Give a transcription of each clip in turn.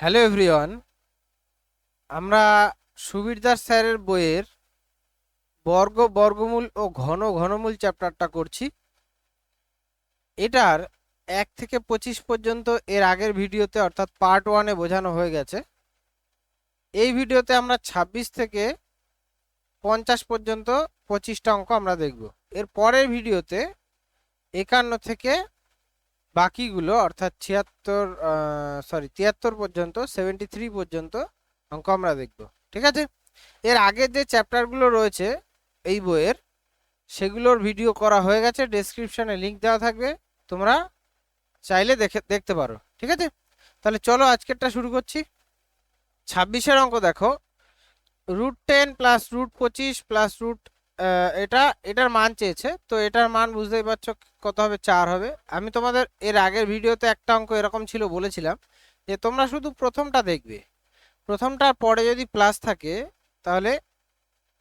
Hello everyone, আমরা সুবীর দাস স্যারের বইয়ের বর্গ, বর্গমূল ও ঘন, ঘনমূল চ্যাপ্টারটা করছি। এটার এক থেকে পঁচিশ পর্যন্ত এর আগের ভিডিওতে, অর্থাৎ পার্ট ওয়ানে বোঝানো হয়ে গেছে। এই ভিডিওতে আমরা ছাব্বিশ থেকে পঞ্চাশ পর্যন্ত পঁচিশটা অঙ্ক আমরা দেখব। এর পরের ভিডিওতে একান্ন থেকে বাকিগুলো অর্থাৎ ছিয়াত্তর সরি তিয়াত্তর পর্যন্ত সেভেন্টি থ্রি পর্যন্ত অঙ্ক আমরা দেখব, ঠিক আছে? এর আগের যে চ্যাপ্টারগুলো রয়েছে এই বইয়ের, সেগুলোর ভিডিও করা হয়ে গেছে ডেসক্রিপশনে লিংক দেওয়া থাকবে, তোমরা চাইলে দেখে, দেখতে পারো, ঠিক আছে? তাহলে চলো আজকেরটা শুরু করছি। ছাব্বিশের অঙ্ক দেখো রুট টেন প্লাস রুট পঁচিশ প্লাস রুট এটা, এটার মান চেয়েছে। তো এটার মান বুঝতেই পারছ কত হবে? চার হবে। আমি তোমাদের এর আগের ভিডিওতে একটা অঙ্ক এরকম ছিল বলেছিলাম যে, তোমরা শুধু প্রথমটা দেখবে। প্রথমটার পরে যদি প্লাস থাকে, তাহলে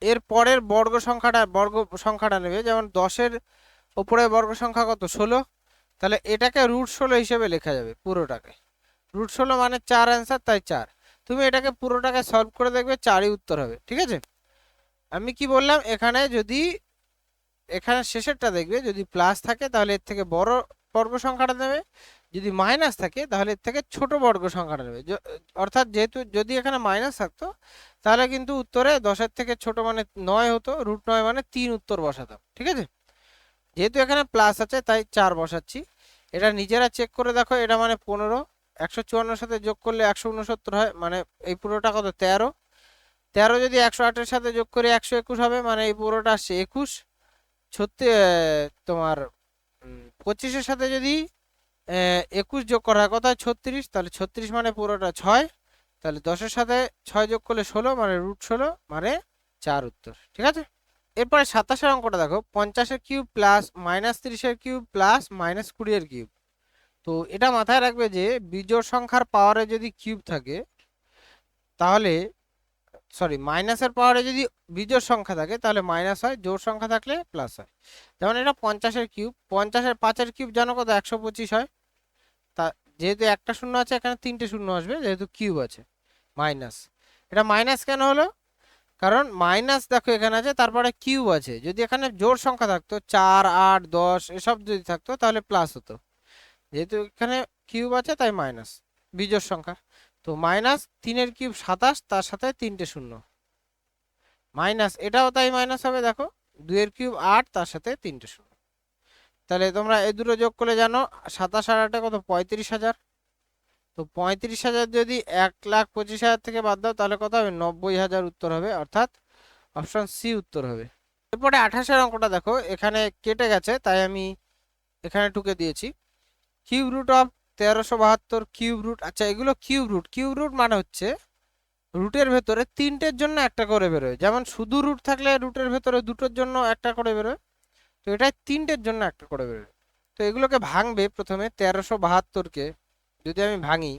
এর পরের বর্গ সংখ্যাটা বর্গ সংখ্যাটা নেবে। যেমন দশের ওপরে বর্গ সংখ্যা কত? ষোলো। তাহলে এটাকে রুট ষোলো হিসেবে লেখা যাবে পুরোটাকে। রুট ষোলো মানে চার অ্যান্সার তাই চার। তুমি এটাকে পুরোটাকে সলভ করে দেখবে, চারই উত্তর হবে। ঠিক আছে? আমি কি বললাম? এখানে যদি, এখানে শেষেরটা দেখবে, যদি প্লাস থাকে তাহলে এর থেকে বড় বর্গ সংখ্যাটা নেবে যদি মাইনাস থাকে তাহলে এর থেকে ছোট বর্গ সংখ্যাটা নেবে অর্থাৎ যেহেতু যদি এখানে মাইনাস থাকতো, তাহলে কিন্তু উত্তরে দশের থেকে ছোট মানে নয় হতো রুট নয় মানে তিন উত্তর বসাতাম, ঠিক আছে? যেহেতু এখানে প্লাস আছে, তাই চার বসাচ্ছি। এটা নিজেরা চেক করে দেখো, এটা মানে পনেরো, একশো সাথে যোগ করলে একশো উনসত্তর হয় মানে এই পুরোটা কত? তেরো। তেরো যদি একশো আটের সাথে যোগ করে একশো একুশ হবে মানে এই পুরোটা আসছে একুশ। ছত্রি তোমার পঁচিশের সাথে যদি একুশ যোগ করা হয়, কত ছত্রিশ। তাহলে ছত্রিশ মানে পুরোটা ছয়। তাহলে দশের সাথে ছয় যোগ করলে ষোলো মানে রুট ষোলো মানে চার উত্তর। ঠিক আছে? এরপরে সাতাশের অঙ্কটা দেখো, পঞ্চাশের কিউব প্লাস মাইনাস তিরিশের কিউব প্লাস মাইনাস কুড়ির কিউব। তো এটা মাথায় রাখবে যে, বিজোড় সংখ্যার পাওয়ারে যদি কিউব থাকে, তাহলে সরি, মাইনাসের পাওয়ারে যদি বিজোড় সংখ্যা থাকে, তাহলে মাইনাস হয়, জোড় সংখ্যা থাকলে প্লাস হয়। যেমন এটা পঞ্চাশের কিউব পঞ্চাশের পাঁচের কিউব জানো কত? একশো পঁচিশ হয়। তা যেহেতু একটা শূন্য আছে, এখানে তিনটে শূন্য আসবে, যেহেতু কিউব আছে, মাইনাস। এটা মাইনাস কেন হলো? কারণ মাইনাস দেখো এখানে আছে, তারপরে কিউব আছে। যদি এখানে জোড় সংখ্যা থাকতো, চার, আট, দশ, এসব যদি থাকতো, তাহলে প্লাস হতো। যেহেতু এখানে কিউব আছে, তাই মাইনাস, বিজোড় সংখ্যা। তো মাইনাস তিনের কিউব সাতাশ, তার সাথে তিনটে শূন্য। মাইনাস, এটাও তাই মাইনাস হবে, দেখো। দুইয়ের কিউব আট, তার সাথে তিনটে শূন্য। তাহলে তোমরা এই দুটো যোগ করলে জানো, সাতাশ আর আটে কত? পঁয়ত্রিশ হাজার। তো পঁয়ত্রিশ হাজার যদি এক লাখ পঁচিশ হাজার থেকে বাদ দাও, তাহলে কত হবে? নব্বই হাজার উত্তর হবে, অর্থাৎ অপশন সি উত্তর হবে। এরপরে আঠাশের অঙ্কটা দেখো, এখানে কেটে গেছে, তাই আমি এখানে টুকে দিয়েছি। কিউব রুট অফ তেরোশো বাহাত্তর কিউব রুট আচ্ছা এগুলো কিউব রুট। কিউব রুট মানে হচ্ছে রুটের ভেতরে তিনটের জন্য একটা করে বেরোয়। যেমন শুধু রুট থাকলে রুটের ভেতরে দুটোর জন্য একটা করে বেরোয়, তো এটা তিনটের জন্য একটা করে বেরোয়। তো এগুলোকে ভাঙবে প্রথমে তেরোশো বাহাত্তরকে, যদি আমি ভাঙি,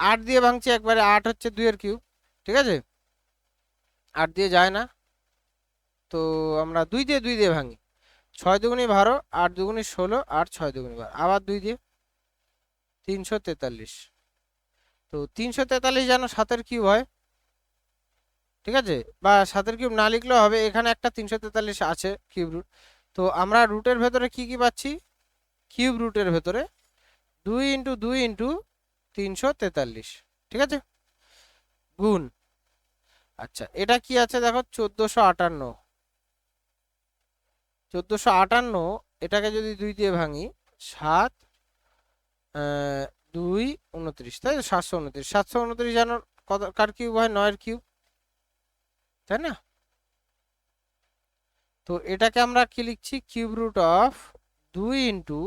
আট দিয়ে ভাঙছি, একবারে আট হচ্ছে দুইয়ের কিউব, ঠিক আছে? আট দিয়ে যায় না, তো আমরা দুই দিয়ে দুই দিয়ে ভাঙি। ছয় দুগুনি বারো, আট দুগুনি ষোলো, আট ছয় দুগুনি বারো। আবার দুই দিয়ে তিনশো তেতাল্লিশ। তো তিনশো তেতাল্লিশ যেন সাতের কিউব হয়। ঠিক আছে? বা সাতের কিউব না লিখলেও হবে। এখানে একটা তিনশো তেতাল্লিশ আছে কিউব রুট। তো আমরা রুটের ভেতরে কি কি পাচ্ছি? কিউব রুটের ভেতরে দুই ইন্টু দুই ইন্টু তিনশো তেতাল্লিশ। ঠিক আছে? গুণ। আচ্ছা এটা কি আছে দেখো? চোদ্দোশো আটান্ন। চোদ্দোশো আটান্ন, এটাকে যদি দুই দিয়ে ভাঙি, সাত দুই উনত্রিশ, তাই তো? সাতশো উনত্রিশ। সাতশো উনত্রিশ জানো কত কার কিউব হয়? নয়ের কিউব তাই না? তো এটাকে আমরা কি লিখছি? কিউব রুট অফ দুই ইন্টু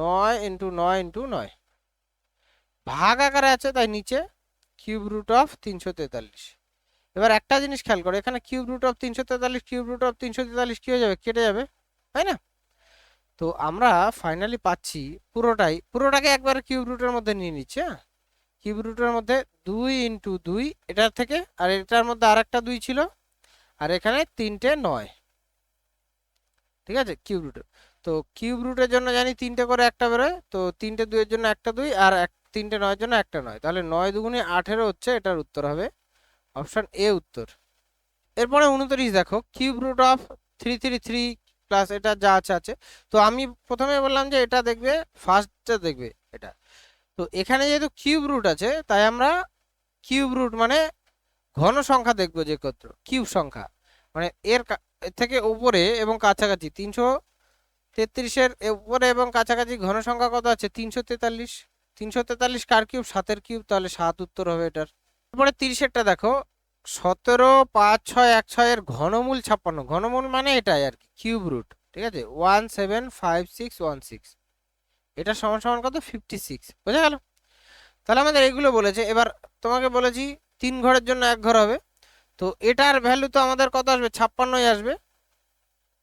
নয় ইন্টু নয় ইন্টু নয়। ভাগ আকারে আছে তাই নিচে কিউব রুট অফ তিনশো তেতাল্লিশ। এবার একটা জিনিস খেয়াল করো, এখানে কিউব রুট অফ তিনশো তেতাল্লিশ কিউব রুট অফ তিনশো তেতাল্লিশ কি হয়ে যাবে? কেটে যাবে, তাই না? তো আমরা ফাইনালি পাচ্ছি পুরোটাই, পুরোটাকে একবারে কিউব রুটের মধ্যে নিয়ে নিচ্ছে হ্যাঁ? কিউব রুটের মধ্যে দুই ইন্টু দুই এটার থেকে, আর এটার মধ্যে আর একটা দুই ছিল, আর এখানে তিনটে নয়। ঠিক আছে? কিউব রুটের তো কিউব রুটের জন্য জানি তিনটে করে একটা বেরোয়, তো তিনটে দুইয়ের জন্য একটা দুই, আর এক, তিনটে নয়ের জন্য একটা নয়। তাহলে নয় দুগুণে আঠেরো হচ্ছে, এটার উত্তর হবে অপশান এ উত্তর। এরপরে উনত্রিশ দেখো cube root of three three three plus এটা যা আছে আছে। তো আমি প্রথমে বললাম যে এটা দেখবে ফার্স্টটা দেখবে এটা। তো এখানে যেহেতু কিউব রুট আছে, তাই আমরা কিউব রুট মানে ঘন সংখ্যা দেখব যে কত কিউব সংখ্যা। মানে এর থেকে উপরে এবং কাছাকাছি তিনশো তেত্রিশের উপরে এবং কাছাকাছি ঘন সংখ্যা কত আছে? তিনশো তেতাল্লিশ। তিনশো তেতাল্লিশ কার কিউব সাতের কিউব তাহলে সাত উত্তর হবে এটার। তারপরে তিরিশেরটা দেখো সতেরো, পাঁচ, ছয়, এক ছয়ের ঘনমূল ছাপ্পান্ন। ঘনমূল মানে এটাই আর কি, কিউব রুট, ঠিক আছে? One seven, five, six, one, six. এটা সমান সমান কত? Fifty six. বোঝা গেল? তাহলে আমাদের এগুলো বলেছে। এবার তোমাকে বলেছি, তিন ঘরের জন্য এক ঘর হবে। তো এটার ভ্যালু তো আমাদের কত আসবে? ছাপ্পান্নই আসবে।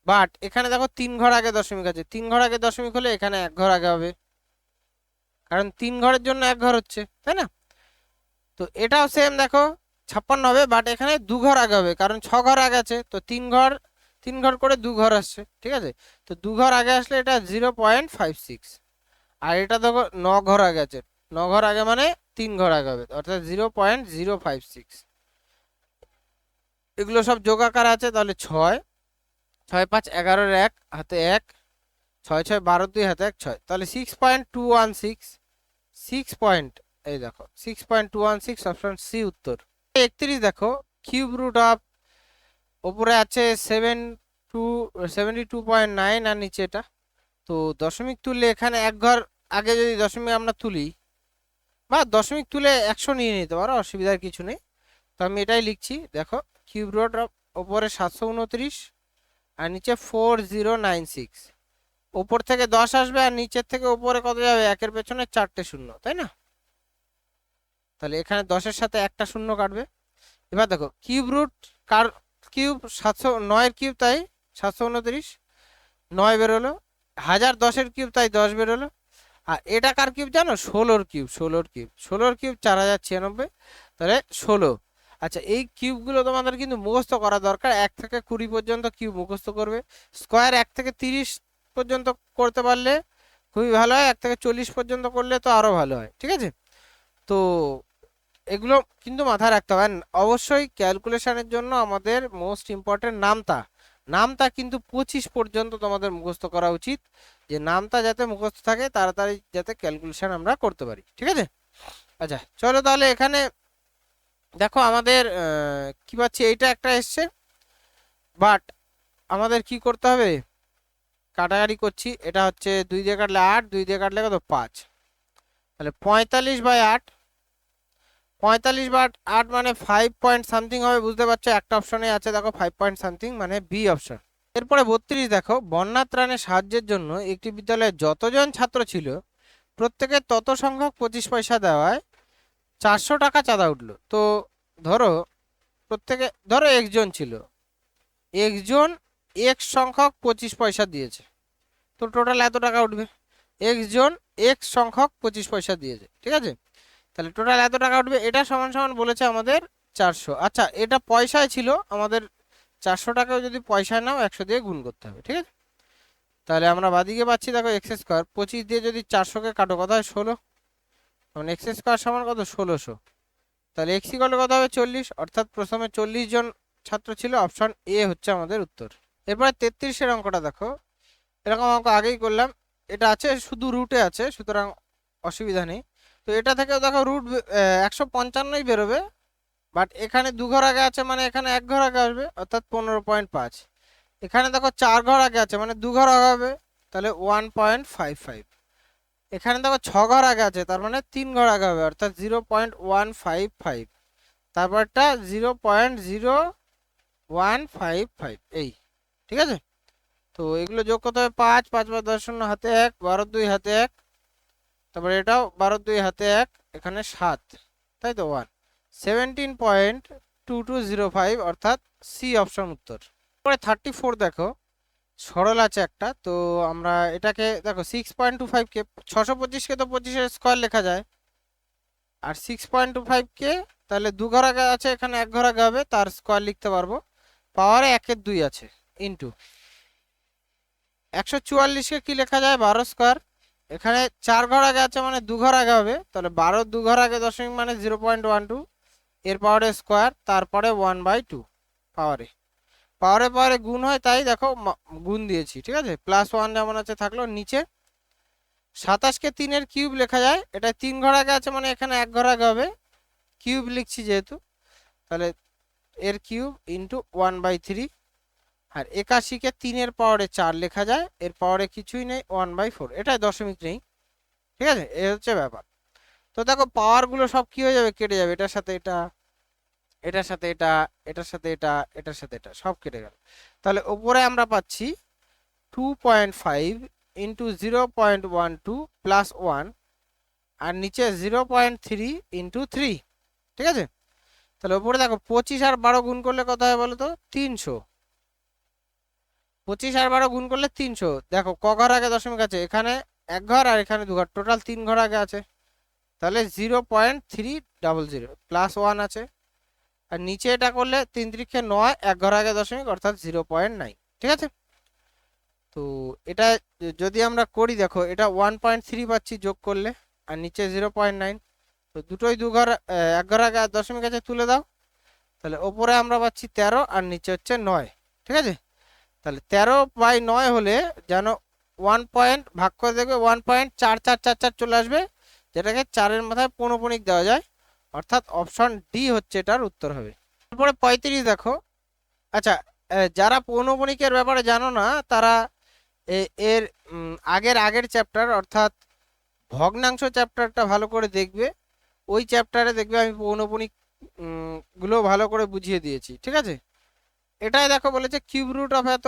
বাট এখানে দেখো, তিন ঘর আগে দশমিক আছে। তিন ঘর আগে দশমিক হলে এখানে এক ঘর আগে হবে। কারণ তিন ঘরের জন্য এক ঘর হচ্ছে, তাই না? তো এটাও সেম দেখো ছাপ্পান্ন হবে বাট এখানে দু ঘর আগে হবে, কারণ ছ ঘর আগে আছে, তো তিন ঘর তিন ঘর করে দু ঘর আসছে, ঠিক আছে? তো দু ঘর আগে আসলে এটা জিরো পয়েন্ট ফাইভ সিক্স আর এটা দেখো ন ঘর আগে আছে, ন ঘর আগে মানে তিন ঘর আগে হবে, অর্থাৎ zero point zero five six এগুলো সব যোগাকার আছে, তাহলে ছয় ছয় পাঁচ এগারোর এক, হাতে এক, ছয় ছয় বারো দুই, হাতে এক, ছয়। তাহলে six point two one six six point এই দেখো six point two one six option C উত্তর। একত্রিশ, দেখো। কিউব রুট অফ ওপরে আছে seven two, seventy two point nine আর নিচে এটা। তো দশমিক তুললে এখানে এক ঘর আগে যদি দশমিক আমরা তুলি, বা দশমিক তুলে একশো নিয়ে নিতে পারো, অসুবিধার কিছু নেই। তো আমি এটাই লিখছি, দেখো, কিউব রুট অফ ওপরে সাতশো উনত্রিশ আর নিচে ফোর জিরো নাইন সিক্স। ওপর থেকে দশ আসবে আর নিচের থেকে ওপরে কত যাবে? একের পেছনে চারটে শূন্য, তাই না? তাহলে এখানে দশের সাথে একটা শূন্য কাটবে। এবার দেখো, কিউব রুট কার, কিউব সাতশো, নয়ের কিউব তাই সাতশো উনত্রিশ, নয় বেরোলো হাজার দশের কিউব তাই দশ বেরোলো আর এটা কার কিউব জানো? ষোলোর কিউব ষোলোর কিউব ষোলোর কিউব চার হাজার ছিয়ানব্বই, তাহলে ষোলো। আচ্ছা এই কিউবগুলো তোমাদের কিন্তু মুখস্থ করা দরকার। এক থেকে কুড়ি পর্যন্ত কিউব মুখস্থ করবে। স্কোয়ার এক থেকে তিরিশ পর্যন্ত করতে পারলে খুবই ভালো হয়, এক থেকে চল্লিশ পর্যন্ত করলে তো আরও ভালো হয়, ঠিক আছে? তো এগুলো কিন্তু মাথায় রাখতে হবে। অবশ্যই ক্যালকুলেশনের জন্য আমাদের মোস্ট ইম্পর্টেন্ট নামতা। নামতা কিন্তু পঁচিশ পর্যন্ত তোমাদের মুখস্থ করা উচিত। যে নামতা যাতে মুখস্থ থাকে, তাড়াতাড়ি যাতে ক্যালকুলেশন আমরা করতে পারি। ঠিক আছে? আচ্ছা চলো তাহলে এখানে দেখো আমাদের কি পাচ্ছি? এইটা একটা এসছে। বাট আমাদের কি করতে হবে? কাটাকাটি করছি। এটা হচ্ছে দুই দিয়ে কাটলে আট, দুই দিয়ে কাটলে কত? পাঁচ। তাহলে পঁয়তাল্লিশ বাই আট পঁয়তাল্লিশ বাই আট মানে ফাইভ পয়েন্ট সামথিং হবে, বুঝতে পারছ? একটা অপশনে আছে, দেখো ফাইভ পয়েন্ট সামথিং মানে বি অপশন এরপরে বত্রিশ দেখো বন্যা ত্রাণে সাহায্যের জন্য একটি বিদ্যালয়ে যতজন ছাত্র ছিল, প্রত্যেকের তত সংখ্যক পঁচিশ পয়সা দেওয়ায় চারশো টাকা চাঁদা উঠল। তো ধরো, প্রত্যেকে, ধরো একজন ছিল, একজন এক্স সংখ্যক পঁচিশ পয়সা দিয়েছে। তো টোটাল এত টাকা উঠবে? এক্স জন এক্স সংখ্যক পঁচিশ পয়সা দিয়েছে, ঠিক আছে? তাহলে টোটাল এত টাকা উঠবে? এটা সমান সমান বলেছে আমাদের চারশো। আচ্ছা এটা পয়সায় ছিল, আমাদের চারশো টাকাও যদি পয়সায় নাও, একশো দিয়ে গুণ করতে হবে, ঠিক আছে? তাহলে আমরা বাদিকে পাচ্ছি, দেখো এক্স স্কোয়ার পঁচিশ দিয়ে যদি চারশোকে কাটো, কত হয়? ষোলো। মানে এক্স স্কোয়ার সমান কত? ষোলোশো। তাহলে এক্স ইকল কত হবে? চল্লিশ। অর্থাৎ প্রথমে চল্লিশ জন ছাত্র ছিল অপশন এ হচ্ছে আমাদের উত্তর। এরপরে তেত্রিশের অঙ্কটা দেখো। এরকম অঙ্ক আগেই করলাম। এটা আছে, শুধু রুটে আছে, সুতরাং অসুবিধা নেই। তো এটা থেকেও দেখো রুট একশো পঞ্চান্নই বেরোবে বাট এখানে দু ঘর আগে আছে মানে এখানে এক ঘর আগে আসবে, অর্থাৎ পনেরো পয়েন্ট পাঁচ। এখানে দেখো চার ঘর আগে আছে মানে দু ঘর আগে হবে, তাহলে ওয়ান পয়েন্ট ফাইভ ফাইভ। এখানে দেখো ছ ঘর আগে আছে, তার মানে তিন ঘর আগে হবে, অর্থাৎ zero point one five five. তারপরটা zero point zero one five five, এই, ঠিক আছে? তো এগুলো যোগ করতে হবে পাঁচ পাঁচ পাঁচ দশ শূন্য, হাতে এক, বারো দুই, হাতে এক তারপরে এটাও বারো দুই হাতে এক, এখানে সাত, তাই তো one seventeen point two two zero five অর্থাৎ সি অপশন উত্তর। পরে থার্টি ফোর দেখো, সরল আছে একটা, তো আমরা এটাকে, দেখো সিক্স পয়েন্ট টু ফাইভকে ছশো পঁচিশকে তো পঁচিশের স্কোয়ার লেখা যায়। আর সিক্স পয়েন্ট টু ফাইভকে তাহলে দু ঘর আগে আছে, এখানে এক ঘর আগে হবে, তার স্কোয়ার লিখতে পারব। পাওয়ারে একের দুই আছে ইন্টু একশো চুয়াল্লিশকে কি লেখা যায়? বারো স্কোয়ার এখানে চার ঘর আগে আছে মানে দু ঘর আগে হবে। তাহলে বারো দু ঘর আগে দশমিক মানে জিরো পয়েন্ট ওয়ান টু এর পাওয়ারে স্কোয়ার তারপরে ওয়ান বাই টু পাওয়ারে পাওয়ারে পাওয়ারে গুণ হয়, তাই দেখো গুণ দিয়েছি, ঠিক আছে? প্লাস ওয়ান যেমন আছে থাকল নিচে। সাতাশকে তিনের কিউব লেখা যায়। এটা তিন ঘর আগে আছে মানে এখানে এক ঘর আগে হবে। কিউব লিখছি যেহেতু, তাহলে এর cube into one by three আর একাশিকে তিনের পাওয়ারে চার লেখা যায়, এর পাওয়ারে কিছুই নেই, ওয়ান বাই ফোর। এটাই দশমিক নেই, ঠিক আছে? এ হচ্ছে ব্যাপার। তো দেখো, পাওয়ারগুলো সব কি হয়ে যাবে? কেটে যাবে। এটার সাথে এটা, এটার সাথে এটা, এটার সাথে এটা, এটার সাথে এটা, সব কেটে গেল। তাহলে ওপরে আমরা পাচ্ছি two point five into zero point one two plus one, আর নিচে zero point three into three, ঠিক আছে? তাহলে ওপরে দেখো, পঁচিশ আর বারো গুণ করলে কত হয় বলো তো? তিনশো। পঁচিশ আর বারো গুণ করলে তিনশো। দেখো, ক ঘর আগে দশমিক আছে? এখানে এক ঘর আর এখানে দু ঘর। টোটাল তিন ঘর আগে আছে। তাহলে zero point three double zero plus one আছে। আর নিচে এটা করলে তিন তিরিখে নয়, এক ঘর আগে দশমিক, অর্থাৎ জিরো পয়েন্ট নাইন ঠিক আছে? তো এটা যদি আমরা করি, দেখো, এটা ওয়ান পয়েন্ট থ্রি পাচ্ছি যোগ করলে, আর নিচে জিরো পয়েন্ট নাইন তো দুটোই দু ঘর এক ঘর আগে দশমিক আছে, তুলে দাও। তাহলে ওপরে আমরা পাচ্ছি তেরো, আর নিচে হচ্ছে নয়। ঠিক আছে? তাহলে তেরো বাই নয় হলে যেন ওয়ান পয়েন্ট ভাগ করে দেখবে ওয়ান পয়েন্ট চার চার চার চার চলে আসবে, যেটাকে চারের মাথায় পৌনপুণিক দেওয়া যায়। অর্থাৎ অপশন ডি হচ্ছে এটার উত্তর হবে। তারপরে পঁয়ত্রিশ দেখো। আচ্ছা যারা পৌনপণিকের ব্যাপারে জানো না, তারা এর আগের আগের চ্যাপ্টার অর্থাৎ ভগ্নাংশ চ্যাপ্টারটা ভালো করে দেখবে। ওই চ্যাপ্টারে দেখবে আমি পৌনপুণিকগুলো ভালো করে বুঝিয়ে দিয়েছি। ঠিক আছে? এটাই দেখো বলেছে কিউব রুট অফ এত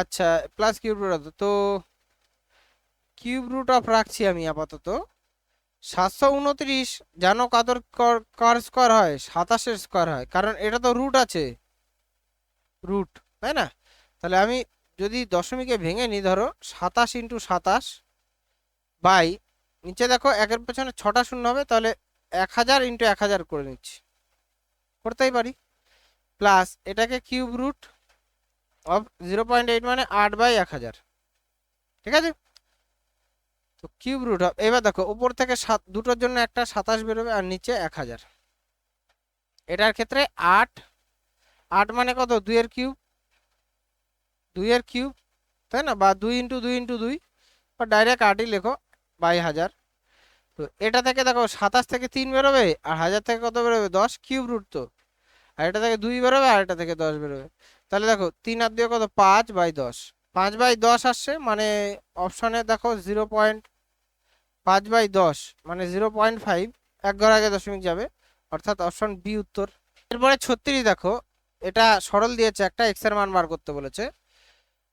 আচ্ছা প্লাস কিউব রুট এত, তো কিউব রুট অফ রাখছি আমি আপাতত। সাতশো উনত্রিশ, জানো কাদর কার স্কোয়ার হয়? সাতাশের স্কোয়ার হয়। কারণ এটা তো রুট আছে। রুট তাই না? তাহলে আমি যদি দশমিকে ভেঙে নিই, ধরো, সাতাশ ইন্টু সাতাশ বাই, নিচে দেখো একের পেছনে ছটা শূন্য হবে, তাহলে এক হাজার ইন্টু এক হাজার করে নিচ্ছি। করতেই পারি। প্লাস এটাকে cube root of zero point eight মানে আট বাই এক হাজার। ঠিক আছে? তো কিউব রুট অফ, এবার দেখো, উপর থেকে সাত, দুটোর জন্য একটা সাতাশ বেরোবে আর নিচে এক হাজার। এটার ক্ষেত্রে আট আট মানে কত? দুইয়ের কিউব দুইয়ের কিউব, তাই না? বা দুই ইন্টু দুই ইন্টু দুই, বা ডাইরেক্ট আটই লেখো, বাই হাজার। তো এটা থেকে দেখো, সাতাশ থেকে তিন বেরোবে, আর হাজার থেকে কত বেরোবে? দশ, কিউব রুট তো। আর এটা থেকে দুই বেরোবে আর এটা থেকে দশ বেরোবে। তাহলে দেখো, তিন আর দিয়ে কত? পাঁচ বাই দশ। পাঁচ বাই দশ আসছে মানে অপশনে দেখো জিরো পয়েন্ট পাঁচ বাই দশ মানে জিরো পয়েন্ট ফাইভ, এক ঘর আগে দশমিক যাবে। অর্থাৎ অপশন বি উত্তর। এরপরে ছত্রিশ দেখো, এটা সরল দিয়েছে একটা এক্সের মান বার করতে বলেছে।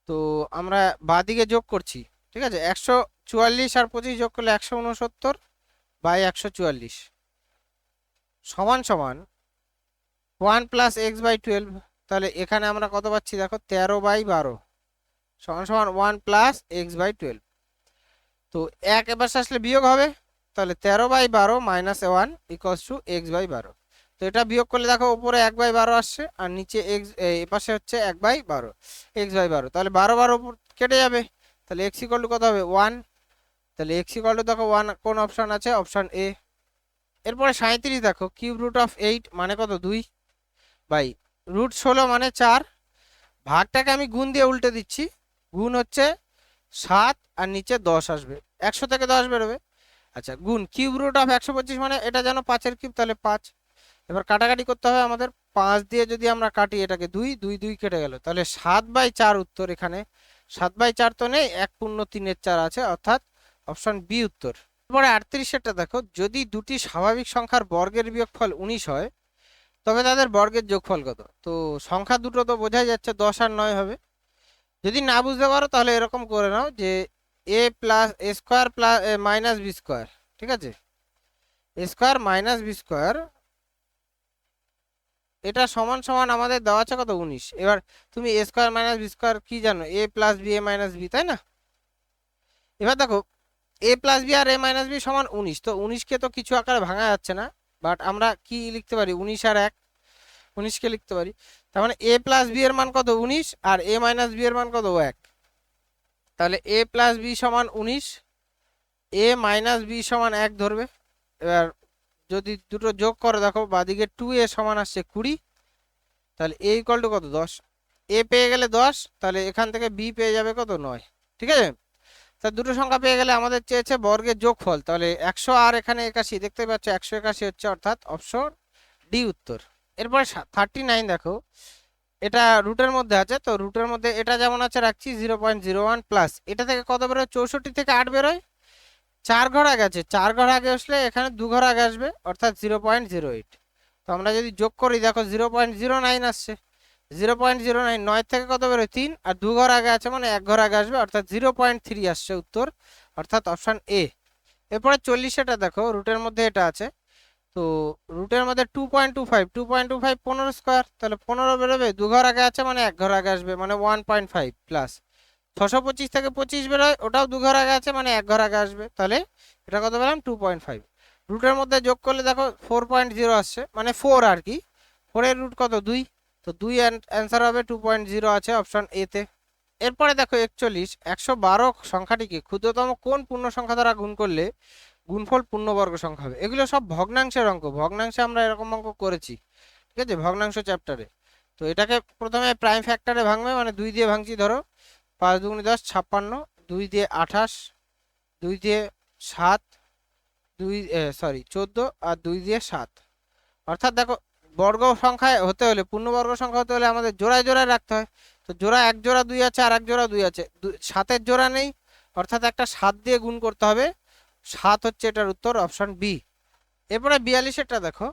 তো আমরা বাদিকে যোগ করছি, ঠিক আছে? একশো চুয়াল্লিশ আর পঁচিশ যোগ করলে একশো উনসত্তর বাই একশো চুয়াল্লিশ। সমান সমান one plus x by twelve, তাহলে এখানে আমরা কত পাচ্ছি? দেখো, তেরো বাই বারো। সমান সমান one plus x by twelve. তো এক এবার আসলে বিয়োগ হবে। তাহলে তেরো বাই বারো minus one equals two x by বারো। তো এটা বিয়োগ করলে দেখো, উপরে এক বাই বারো আসছে আর নিচে এক্স এপাশে হচ্ছে এক বাই বারো, এক্স বাই বারো। তাহলে বারো বারো কেটে যাবে। তাহলে এক্স ইকল টু কত হবে? ওয়ান। তাহলে এক্স ইকল টু দেখো, ওয়ান কোন অপশান আছে? Option A. এরপরে সাঁত্রিশ দেখো, কিউব রুট অফ এইট মানে কত? দুই। বাই রুট ষোলো মানে চার। ভাগটাকে আমি গুণ দিয়ে উল্টে দিচ্ছি। গুণ হচ্ছে সাত আর নিচে দশ আসবে। একশো থেকে দশ বেরোবে। আচ্ছা গুণ কিউব রুট অফ একশো পঁচিশ মানে এটা যেন পাঁচের কিউব তাহলে পাঁচ। এবার কাটাকাটি করতে হবে আমাদের। পাঁচ দিয়ে যদি আমরা কাটি এটাকে দুই দুই দুই কেটে গেল। তাহলে সাত বাই চার উত্তর এখানে। সাত বাই চার তো নেই, এক পূর্ণ তিনের চার আছে, অর্থাৎ অপশন বি উত্তর। এরপরে আটত্রিশেরটা দেখো, যদি দুটি স্বাভাবিক সংখ্যার বর্গের বিয়োগফল উনিশ হয় তবে তাদের বর্গের যোগফল কত? তো সংখ্যা দুটো তো বোঝাই যাচ্ছে, দশ আর নয় হবে। যদি না বুঝতে পারো, তাহলে এরকম করে নাও যে A plus A square plus minus B square ঠিক আছে? A square minus B square এটা সমান সমান আমাদের দেওয়া আছে কত? উনিশ। এবার তুমি A square minus B square কি জানো? A plus B A minus B তাই না? এবার দেখো এ প্লাস বি আর এ মাইনাস বি সমান উনিশ। তো উনিশকে তো কিছু আকারে ভাঙা যাচ্ছে না। বাট আমরা কি লিখতে পারি? উনিশ আর এক। উনিশকে লিখতে পারি। তার মানে এ প্লাস বি এর মান কত? উনিশ। আর এ মাইনাস বি এর মান কত? এক। তাহলে এ প্লাস বি সমান উনিশ। এ মাইনাস বি সমান এক ধরবে। এবার যদি দুটো যোগ করে, দেখো, বাদিকে টু এ সমান আসছে কুড়ি। তাহলে এ ইকুয়াল টু কত? দশ। এ পেয়ে গেলে দশ। তাহলে এখান থেকে বি পেয়ে যাবে কত? নয়। ঠিক আছে? তা দুটো সংখ্যা পেয়ে গেলে আমাদের চেয়েছে বর্গের যোগফল। তাহলে একশো আর এখানে একাশি, দেখতে পাচ্ছ একশো একাশি হচ্ছে অর্থাৎ অপশন ডি উত্তর। এরপরে থার্টি নাইন দেখো, এটা রুটের মধ্যে আছে, তো রুটের মধ্যে এটা যেমন আছে রাখছি zero point zero one plus এটা থেকে কত বেরোয়? চৌষট্টি থেকে আট বেরোয়। চার ঘর আগে আছে, চার ঘর আগে আসলে এখানে দু ঘর আগে আসবে, অর্থাৎ জিরো পয়েন্ট জিরো এইট তো আমরা যদি যোগ করি, দেখো জিরো পয়েন্ট জিরো নাইন আসছে। জিরো পয়েন্ট জিরো নাইন নয় থেকে কত বেরোয়? তিন। আর দু ঘর আগে আছে মানে এক ঘর আগে আসবে, অর্থাৎ জিরো পয়েন্ট থ্রি আসছে উত্তর, অর্থাৎ অপশান এ। এরপরে চল্লিশেটা দেখো, রুটের মধ্যে এটা আছে। তো রুটের মধ্যে two point two five, two point two five পনেরো স্কোয়ার, তাহলে পনেরো বেরোবে। দু ঘর আগে আছে মানে এক ঘর আগে আসবে মানে ওয়ান পয়েন্ট ফাইভ প্লাস। ছশো পঁচিশ থেকে পঁচিশ বেরোয়, ওটাও দু ঘর আগে আছে মানে এক ঘর আগে আসবে। তাহলে এটা কত পেলাম? Two point five. রুটের মধ্যে যোগ করলে দেখো, ফোর পয়েন্ট জিরো আসছে মানে ফোর আর কি। ফোরের রুট কত? দুই। তো দুই অ্যান্সার হবে টু পয়েন্ট জিরো আছে অপশন এতে এরপরে দেখো একচল্লিশ, একশো বারো সংখ্যাটিকে ক্ষুদ্রতম কোন পূর্ণ সংখ্যা দ্বারা গুণ করলে গুণফল পূর্ণবর্গ সংখ্যা হবে? এগুলো সব ভগ্নাংশের অঙ্ক, ভগ্নাংশে আমরা এরকম অঙ্ক করেছি, ঠিক আছে? ভগ্নাংশ চ্যাপ্টারে তো এটাকে প্রথমে প্রাইম ফ্যাক্টরে ভাঙবে মানে দুই দিয়ে ভাঙছি, ধরো, পাঁচ দুগুণে দশ, ছাপ্পান্ন, দুই দিয়ে আঠাশ, দুই দিয়ে সাত, দুই সরি চোদ্দ আর দুই দিয়ে সাত। অর্থাৎ দেখো বর্গ সংখ্যায় হতে হলে, পূর্ণবর্গ সংখ্যা হতে হলে আমাদের জোড়ায় জোড়ায় রাখতে হয়। তো জোড়া এক জোড়া দুই আছে, আর এক জোড়া দুই আছে। সাতের জোড়া নেই, অর্থাৎ একটা সাত দিয়ে গুণ করতে হবে। সাত হচ্ছে এটার উত্তর, অপশন বি। এরপরে বিয়াল্লিশেরটা দেখো।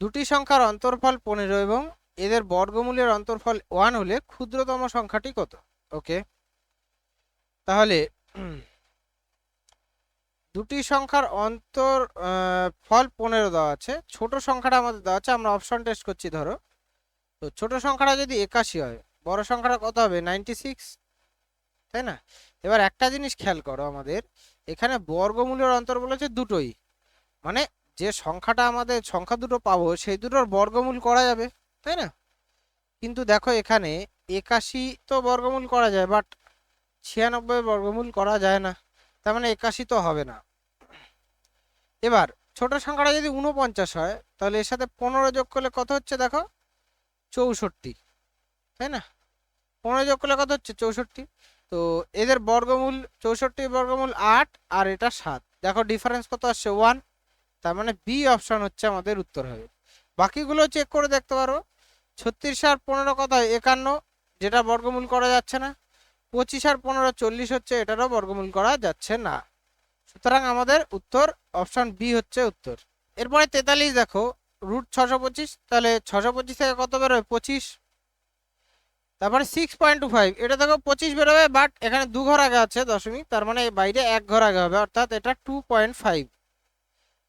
দুটি সংখ্যার অন্তর্ফল পনেরো এবং এদের বর্গমূলের অন্তর্ফল ওয়ান হলে ক্ষুদ্রতম সংখ্যাটি কত? ওকে। তাহলে দুটি সংখ্যার অন্তর ফল পনেরো দেওয়া আছে। ছোট সংখ্যাটা আমাদের দেওয়া আছে, আমরা অপশন টেস্ট করছি, ধরো। তো ছোট সংখ্যাটা যদি একাশি হয়, বড় সংখ্যাটা কত হবে? নাইনটি সিক্স তাই না? এবার একটা জিনিস খেয়াল করো আমাদের, এখানে বর্গমূলের অন্তর বলেছে দুটোই। মানে যে সংখ্যাটা আমাদের, সংখ্যা দুটো পাবো, সেই দুটোর বর্গমূল করা যাবে, তাই না? কিন্তু দেখো এখানে একাশি তো বর্গমূল করা যায় বাট ছিয়ানব্বই বর্গমূল করা যায় না। তার মানে একাশি তো হবে না। এবার, ছোট সংখ্যাটা যদি উনপঞ্চাশ হয়, তাহলে এর সাথে পনেরো যোগ করলে কত হচ্ছে দেখো? চৌষট্টি। তাই না? পনেরো যোগ করলে কত হচ্ছে? চৌষট্টি। তো এদের বর্গমূল চৌষট্টি, বর্গমূল আট আর এটা সাত। দেখো ডিফারেন্স কত আসছে? ওয়ান তার মানে বি অপশন হচ্ছে আমাদের উত্তর হবে। বাকিগুলো চেক করে দেখতে পারো। ছত্রিশ আর পনেরো হয়? একান্ন। যেটা বর্গমূল করা যাচ্ছে না। পঁচিশ আর পনেরো, চল্লিশ হচ্ছে এটারও বর্গমূল করা যাচ্ছে না। সুতরাং আমাদের উত্তর, অপশন বি হচ্ছে উত্তর। এরপরে তেতাল্লিশ দেখো, রুট ছশো পঁচিশ, তাহলে ছশো পঁচিশ থেকে কত বেরোয়? পঁচিশ। তারপরে সিক্স পয়েন্ট টু ফাইভ এটা দেখো পঁচিশ বেরোবে বাট এখানে দু ঘর আগে আছে দশমিক, তার মানে বাইরে এক ঘর আগে হবে, অর্থাৎ এটা টু পয়েন্ট ফাইভ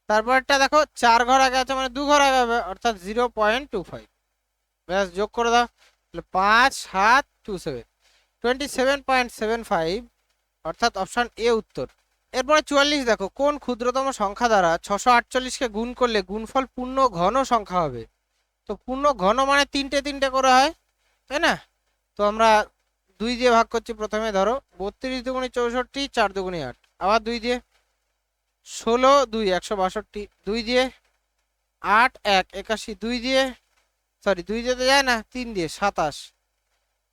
তারপরটা দেখো, চার ঘর আগে আছে মানে দু ঘর আগে হবে, অর্থাৎ জিরো পয়েন্ট টু ফাইভ ব্যাস, যোগ করে দাও, তাহলে পাঁচ, সাত two seven twenty seven point seven five অর্থাৎ অপশন এ উত্তর। এরপরে চুয়াল্লিশ দেখো, কোন ক্ষুদ্রতম সংখ্যা দ্বারা ছশো আটচল্লিশকে গুণ করলে গুণফল পূর্ণ ঘন সংখ্যা হবে? তো পূর্ণ ঘন মানে তিনটে তিনটে করে হয়, তাই না? তো আমরা দুই দিয়ে ভাগ করছি প্রথমে, ধরো, বত্রিশ দুগুণি চৌষট্টি, চার দুগুণি আট। আবার দুই দিয়ে, ষোলো দুই, একশো বাষট্টি। দুই দিয়ে, আট, এক, একাশি। দুই দিয়ে সরি দুই দিয়ে তো যায় না, তিন দিয়ে, সাতাশ।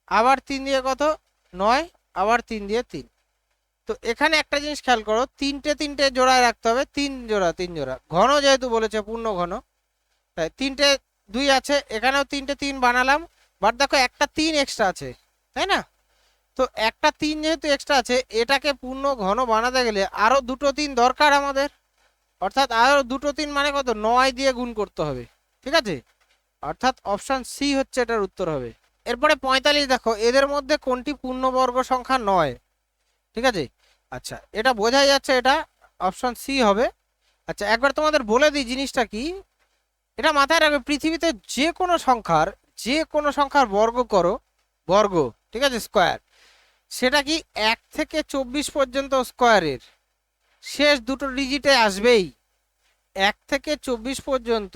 আবার তিন দিয়ে কত? নয়, আবার তিন দিয়ে তিন। তো এখানে একটা জিনিস খেয়াল করো, তিনটে তিনটে জোড়ায় রাখতে হবে, তিন জোড়া তিন জোড়া। ঘন যেহেতু বলেছে, পূর্ণ ঘন। তাই তিনটে দুই আছে, এখানেও তিনটে তিন বানালাম। বাট দেখো, একটা তিন এক্সট্রা আছে, তাই না? তো একটা তিন যেহেতু এক্সট্রা আছে, এটাকে পূর্ণ ঘন বানাতে গেলে আরও দুটো তিন দরকার আমাদের। অর্থাৎ আরও দুটো তিন মানে কত? নয় দিয়ে গুণ করতে হবে, ঠিক আছে? অর্থাৎ অপশান সি হচ্ছে এটার উত্তর হবে। এরপরে পঁয়তাল্লিশ, দেখো, এদের মধ্যে কোনটি পূর্ণবর্গ সংখ্যা নয়? ঠিক আছে? আচ্ছা এটা বোঝাই যাচ্ছে এটা অপশন সি হবে। আচ্ছা একবার তোমাদের বলে দিই জিনিসটা কি? এটা মাথায় রাখবে, পৃথিবীতে যে কোনো সংখ্যার যে কোনো সংখ্যার বর্গ করো, বর্গ, ঠিক আছে স্কোয়ার সেটা কি এক থেকে চব্বিশ পর্যন্ত স্কোয়ারের শেষ দুটো ডিজিটে আসবেই। এক থেকে চব্বিশ পর্যন্ত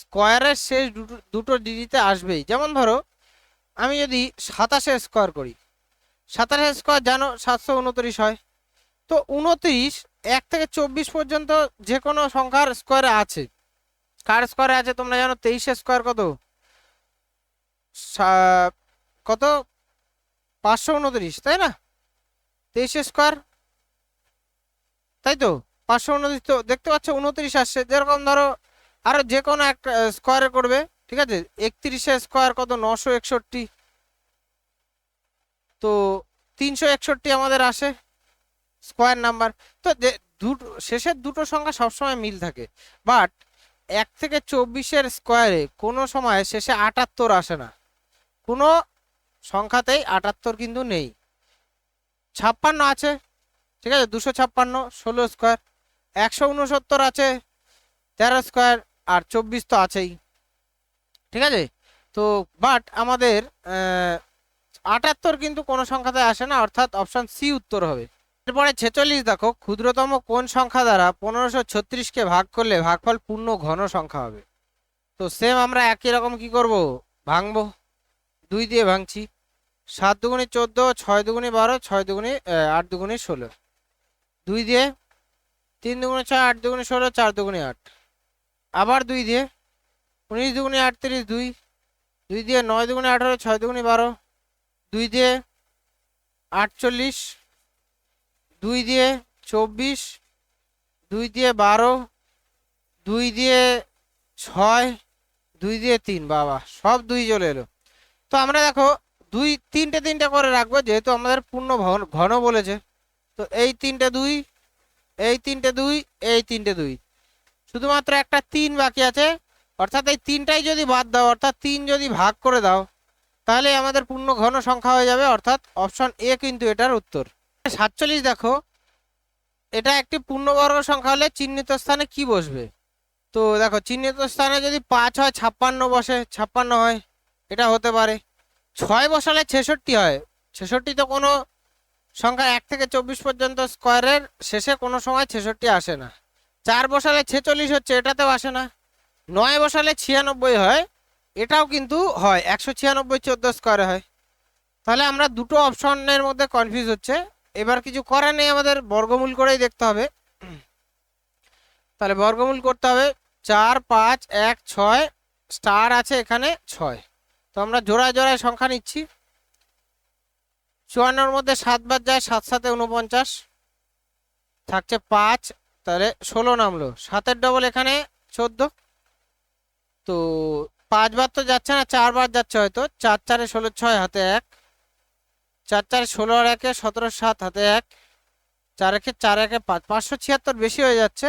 স্কোয়ারের শেষ দুটো দুটো ডিজিটে আসবেই। যেমন ধরো আমি যদি সাতাশে স্কোয়ার করি সাতাশে স্কোয়ার জানো সাতশো উনত্রিশ হয়। তো উনত্রিশ, এক থেকে চব্বিশ পর্যন্ত যে কোনো সংখ্যার স্কোয়ারে আছে। কার স্কোয়ারে আছে তোমরা জানো? তেইশের স্কোয়ার কত? কত? পাঁচশো উনত্রিশ, তাই না? তেইশের স্কোয়ার তাই তো? পাঁচশো উনত্রিশ তো দেখতে পাচ্ছ উনত্রিশ আসছে। যেরকম ধরো, আরও যে কোনো একটা স্কোয়ারে করবে। ঠিক আছে? একত্রিশের স্কোয়ার কত? নশো একষট্টি। তো তিনশো একষট্টি আমাদের আসে স্কোয়ার নাম্বার তো দুটো, শেষের দুটো সংখ্যা সবসময় মিল থাকে। বাট এক থেকে চব্বিশের স্কোয়ারে কোনো সময় শেষে আটাত্তর আসে না। কোনো সংখ্যাতেই আটাত্তর কিন্তু নেই। ছাপ্পান্ন আছে, ঠিক আছে? দুশো ছাপ্পান্ন, ষোলো স্কোয়ার একশো উনসত্তর আছে, তেরো স্কোয়ার আর চব্বিশ তো আছেই। ঠিক আছে? তো বাট আমাদের আটাত্তর কিন্তু কোনো সংখ্যাতে আসে না, অর্থাৎ অপশন সি উত্তর হবে। এরপরে ছেচল্লিশ দেখো, ক্ষুদ্রতম কোন সংখ্যা দ্বারা পনেরোশো ছত্রিশকে ভাগ করলে ভাগফল পূর্ণ ঘন সংখ্যা হবে? তো সেম আমরা একই রকম কি করব? ভাঙব। দুই দিয়ে ভাঙছি। সাত দুগুণে চোদ্দ, ছয় দুগুণে বারো, ছয় দুগুণে আট দুগুণে ষোলো। দুই দিয়ে তিন দুগুণে ছয় আট দুগুণে ষোলো, চার দুগুণে আট। আবার দুই দিয়ে উনিশ দুগুণে আটত্রিশ দুই দুই দিয়ে নয় দুগুণে আঠারো, ছয় দুগুণে বারো, দুই দিয়ে আটচল্লিশ, দুই দিয়ে চব্বিশ, দুই দিয়ে বারো, দুই দিয়ে ছয়, দুই দিয়ে তিন। বাবা, সব দুই চলে এলো। তো আমরা দেখো, দুই, তিনটে তিনটে করে রাখব, যেহেতু আমাদের পূর্ণ ঘন বলেছে। তো এই তিনটে দুই, এই তিনটে দুই, এই তিনটে দুই। শুধুমাত্র একটা তিন বাকি আছে অর্থাৎ এই তিনটাই যদি বাদ দাও, অর্থাৎ তিন যদি ভাগ করে দাও, তাহলে আমাদের পূর্ণ ঘন সংখ্যা হয়ে যাবে, অর্থাৎ অপশন এ কিন্তু এটার উত্তর। সাতচল্লিশ দেখো, এটা একটি পূর্ণবর্গ সংখ্যা হলে চিহ্নিত স্থানে কি বসবে? তো দেখো, চিহ্নিত স্থানে যদি পাঁচ হয়, ছাপ্পান্ন বসে, ছাপ্পান্ন হয়, এটা হতে পারে। ছয় বসালে ছেষট্টি হয়, ছেষট্টি তো কোনো সংখ্যা এক থেকে চব্বিশ পর্যন্ত স্কোয়ারের শেষে কোনো সময় ছেষট্টি আসে না। চার বসালে ছেচল্লিশ হচ্ছে, এটাতেও আসে না। নয় বসালে ছিয়ানব্বই হয়, এটাও কিন্তু হয়, একশো ছিয়ানব্বই চোদ্দ স্কোয়ারে হয়। তাহলে আমরা দুটো অপশনের মধ্যে কনফিউজ হচ্ছে। এবার কিছু করার নেই আমাদের, বর্গমূল করেই দেখতে হবে। তাহলে বর্গমূল করতে হবে, চার, পাঁচ, এক, ছয় স্টার আছে এখানে ছয়। তো আমরা জোড়ায় জোড়ায় সংখ্যা নিচ্ছি। চুয়ান্নর মধ্যে সাত বার যায়, সাত সাথে উনপঞ্চাশ থাকছে পাঁচ, তাহলে ষোলো নামলো। সাতের ডবল এখানে চোদ্দ। তো পাঁচবার তো যাচ্ছে না, চারবার যাচ্ছে হয়তো। চার চারে ষোলো, ছয়, হাতে এক। চার চারে ষোলো আর একে সতেরো, সাত, হাতে এক। চার একে চার একে পাঁচ। পাঁচশো ছিয়াত্তর বেশি হয়ে যাচ্ছে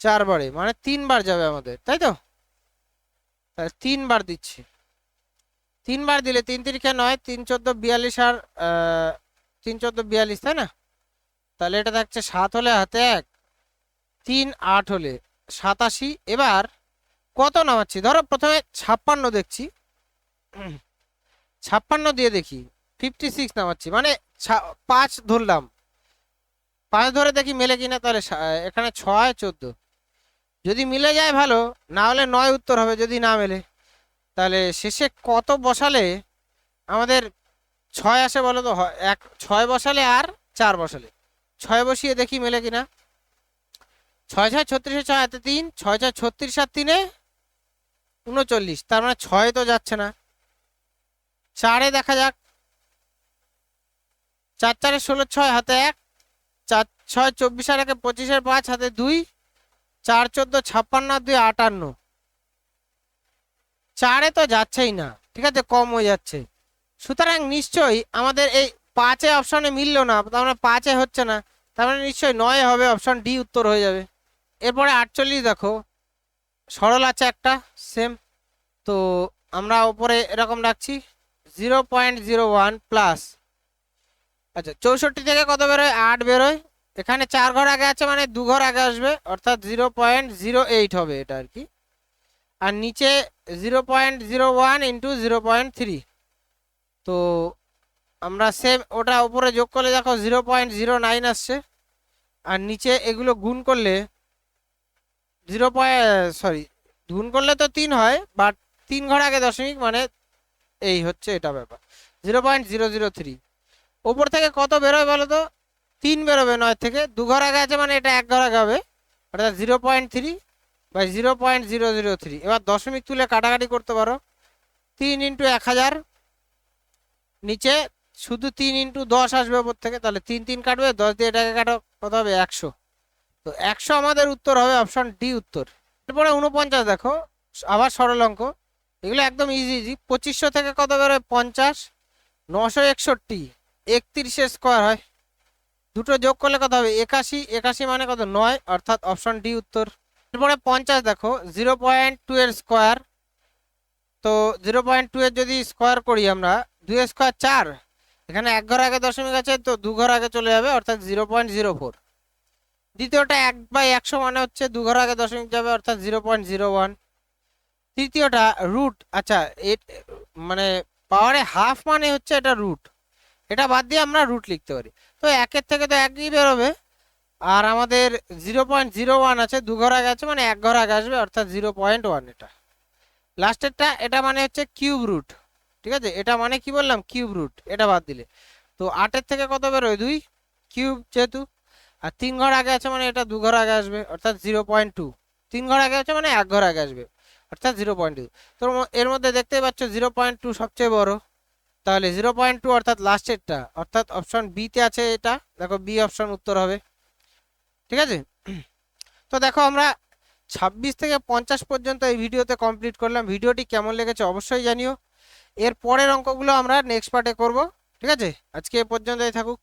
চারবারে। মানে তিনবার যাবে আমাদের, তাই তো? তাহলে তিনবার দিচ্ছি। তিনবার দিলে তিন তিরিখে নয়, তিন চোদ্দ বিয়াল্লিশ আর তিন চোদ্দ বিয়াল্লিশ, তাই না? তাহলে এটা থাকছে সাত হলে হাতে এক, তিন আট হলে সাতাশি। এবার কত নামাচ্ছি? ধরো প্রথমে ছাপ্পান্ন দেখছি। ছাপ্পান্ন দিয়ে দেখি। ফিফটি সিক্স নামাচ্ছি। মানে পাঁচ ধরলাম। পাঁচ ধরে দেখি মেলে কিনা, তাহলে এখানে ছয়, চোদ্দ। যদি মিলে যায় ভালো, না হলে নয় উত্তর হবে, যদি না মেলে। তাহলে শেষে কত বসালে? আমাদের ছয় আসে বলো তো এক, ছয় বসালে আর চার বসালে। ছয় বসিয়ে দেখি মেলে কিনা। ছয় ছয় ছত্রিশে ছয় হাতে তিন, ছয় ছয় ছত্রিশ আর তিনে উনচল্লিশ, তার মানে ছয় তো যাচ্ছে না। চারে দেখা যাক। চার চারে ষোলো, ছয় হাতে এক। চার, ছয় চব্বিশ আর একে পঁচিশের পাঁচ হাতে দুই। চার, চোদ্দ, ছাপ্পান্ন দুই, আটান্ন। চারে তো যাচ্ছেই না। ঠিক আছে, কম হয়ে যাচ্ছে। সুতরাং নিশ্চয়ই আমাদের এই পাঁচে অপশনে মিললো না, তার মানে পাঁচে হচ্ছে না। তার মানে নিশ্চয়ই নয় হবে, অপশন ডি উত্তর হয়ে যাবে। এরপরে আটচল্লিশ দেখো। সরল আছে একটা সেম তো আমরা ওপরে এরকম রাখছি zero point zero one plus আচ্ছা চৌষট্টি থেকে কত বেরোয়? আট বেরোয়। এখানে চার ঘর আগে আছে মানে দু ঘর আগে আসবে, অর্থাৎ জিরো পয়েন্ট জিরো এইট হবে এটা আর কি। আর নিচে zero point zero one into zero point three তো আমরা সেম ওটা উপরে যোগ করলে দেখো জিরো পয়েন্ট জিরো নাইন আসছে। আর নিচে এগুলো গুণ করলে জিরো পয়েন্ট সরি গুণ করলে তো তিন হয় বাট তিন ঘর আগে দশমিক মানে এই হচ্ছে এটা ব্যাপার। Zero point zero zero three. ওপর থেকে কত বেরোয় বলো তো? তিন বেরোবে নয় থেকে। দু ঘর আগে আছে মানে এটা এক ঘর আগে হবে। অর্থাৎ জিরো পয়েন্ট থ্রি বা zero point zero zero three. এবার দশমিক তুলে কাটাকাটি করতে পারো। তিন ইন্টু এক হাজার। নিচে শুধু তিন ইন্টু দশ আসবে ওপর থেকে, তাহলে তিন তিন কাটবে, দশ দিয়ে এটাকে কাটো, কত হবে? একশো। তো একশো আমাদের উত্তর হবে অপশন ডি উত্তর। এরপরে উনপঞ্চাশ দেখো, আবার সরল অঙ্ক এগুলো একদম ইজি ইজি পঁচিশশো থেকে কত বেরোয়? পঞ্চাশ। নশো একষট্টি। একত্রিশের স্কোয়ার হয়। দুটো যোগ করলে কত হবে? একাশি। একাশি মানে কত? নয়। অর্থাৎ অপশন ডি উত্তর। এরপরে পঞ্চাশ দেখো জিরো পয়েন্ট টু এর স্কোয়ার তো জিরো পয়েন্ট টু এর যদি স্কোয়ার করি আমরা, দুই স্কোয়ার চার। এখানে এক ঘর আগে দশমিক আছে, তো দু ঘর আগে চলে যাবে, অর্থাৎ জিরো পয়েন্ট জিরো ফোর দ্বিতীয়টা এক বাই একশো মানে হচ্ছে দু ঘর আগে দশমিক যাবে, অর্থাৎ জিরো পয়েন্ট জিরো ওয়ান। তৃতীয়টা রুট আচ্ছা মানে পাওয়ারে হাফ মানে হচ্ছে এটা রুট এটা বাদ দিয়ে আমরা রুট লিখতে পারি। তো একের থেকে তো একই বেরোবে। আর আমাদের জিরো পয়েন্ট জিরো ওয়ান আছে, দু ঘর আগে আছে মানে এক ঘর আগে আসবে, অর্থাৎ জিরো পয়েন্ট ওয়ান এটা। লাস্টেরটা, এটা মানে হচ্ছে কিউব রুট ঠিক আছে? এটা মানে কি বললাম? কিউব রুট এটা বাদ দিলে। তো আটের থেকে কত বেরোয়? দুই। কিউব যেহেতু আর তিন ঘর আগে আছে মানে এটা দু ঘর আগে আসবে, অর্থাৎ জিরো পয়েন্ট টু তিন ঘর আগে আছে মানে এক ঘর আগে আসবে, অর্থাৎ জিরো পয়েন্ট টু তো এর মধ্যে দেখতেই পাচ্ছ জিরো পয়েন্ট টু সবচেয়ে বড়। তাহলে জিরো পয়েন্ট টু অর্থাৎ লাস্টেরটা অর্থাৎ অপশন বিতে আছে এটা। দেখো বি অপশন উত্তর হবে। ঠিক আছে? তো দেখো আমরা ছাব্বিশ থেকে পঞ্চাশ পর্যন্ত এই ভিডিওতে কমপ্লিট করলাম। ভিডিওটি কেমন লেগেছে অবশ্যই জানিও। এর পরের অঙ্কগুলো আমরা নেক্সট পার্টে করব। ঠিক আছে? আজকে এ পর্যন্তই থাকুক।